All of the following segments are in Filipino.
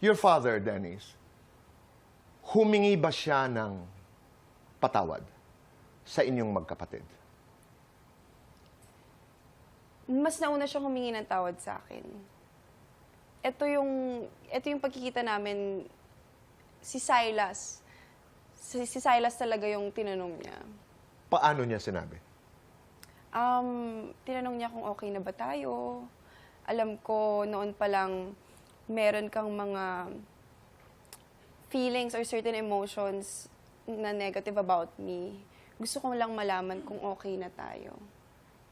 Your father, Dennis, humingi ba siya ng patawad sa inyong magkapatid? Mas nauna siyang humingi ng tawad sa akin. Ito yung, ito yung pagkikita namin, si Silas. Si, si Silas talaga yung tinanong niya. Paano niya sinabi? Um, tinanong niya kung okay na ba tayo. Alam ko noon pa lang meron kang mga feelings or certain emotions na negative about me. Gusto ko lang malaman kung okay na tayo.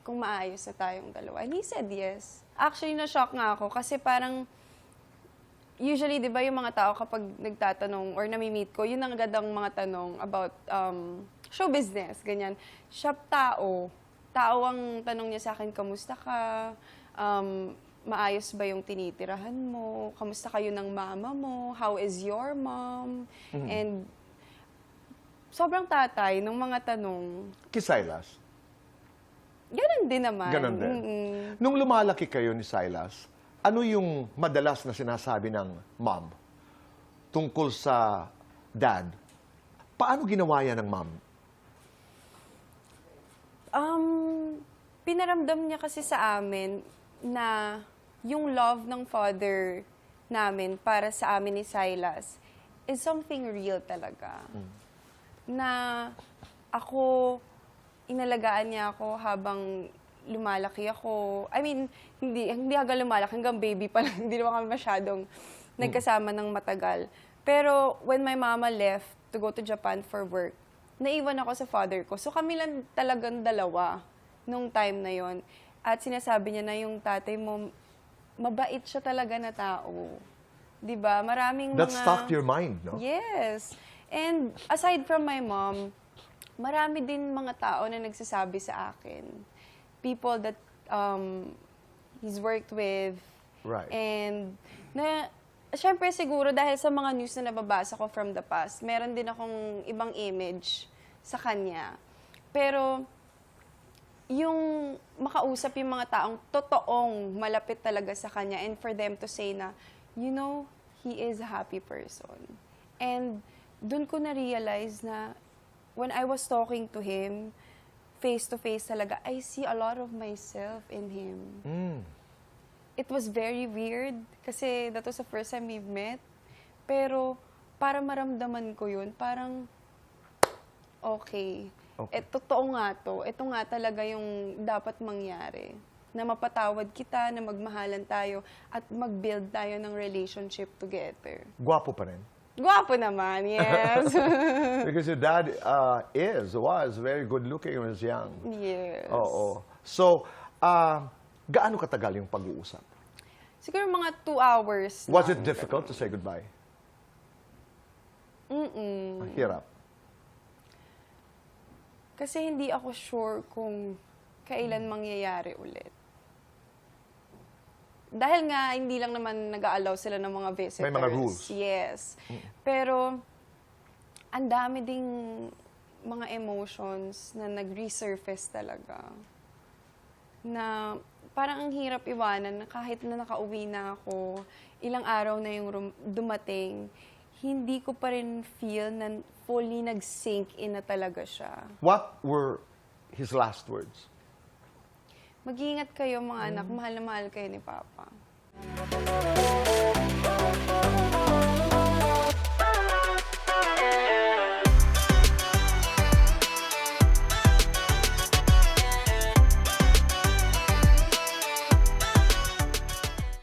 Kung maayos na tayong dalawa. And he said yes. Actually, na-shock nga ako kasi parang usually, di ba, yung mga tao kapag nagtatanong or nami-meet ko, yun ang agad ang mga tanong about um, show business, ganyan. Siya tao. Tao ang tanong niya sa akin, kamusta ka? Um, maayos ba yung tinitirahan mo? Kamusta kayo ng mama mo? How is your mom? And sobrang tatay ng mga tanong. Kay Silas? Ganon din naman. Ganon din. Mm-mm. Nung lumalaki kayo ni Silas, ano yung madalas na sinasabi ng mom tungkol sa dad? Paano ginawa yan ng mom? Um, pinaramdam niya kasi sa amin na yung love ng father namin para sa amin ni Silas is something real talaga. Na ako, inalagaan niya ako habang lumalaki ako. I mean, hindi, hindi hanggang lumalaki, hanggang baby pa lang. hindi naman kami masyadong nagkasama ng matagal. Pero when my mama left to go to Japan for work, naiwan ako sa father ko. So kami lang talagang dalawa nung time na yon. At sinasabi niya na yung tatay mo, mabait siya talaga na tao. 'Di ba? Maraming That mga... stuck to your mind, no? Yes. And aside from my mom, marami din mga tao na nagsasabi sa akin. People that um, he's worked with. Right. And na, syempre siguro dahil sa mga news na nababasa ko from the past, meron din akong ibang image sa kanya. Pero yung makausap yung mga taong totoong malapit talaga sa kanya and for them to say na, you know, he is a happy person. And dun ko na-realize na when I was talking to him, face to face talaga, I see a lot of myself in him. Mm. It was very weird kasi that was the first time we've met. Pero para maramdaman ko yun, parang okay. Okay. Eh, totoo nga to. Ito nga talaga yung dapat mangyari. Na mapatawad kita, na magmahalan tayo, at mag-build tayo ng relationship together. Gwapo pa rin. Gwapo naman, yes. Because your dad uh, is, was very good looking when he was young. yes. Oo. So, uh, gaano katagal yung pag-uusap? Siguro mga two hours. Was it difficult to say goodbye? Mm-mm. Hirap. Kasi hindi ako sure kung kailan mangyayari ulit. Dahil nga, hindi lang naman nag-aalaw sila ng mga visitors. May mga rules. Yes. Pero, ang dami ding mga emotions na nag-resurface talaga. Na parang ang hirap iwanan na kahit na nakauwi na ako, ilang araw na yung dumating, hindi ko pa rin feel na fully nag-sink in na talaga siya. What were his last words? Mag-iingat kayo mga anak, mahal na mahal kayo ni Papa.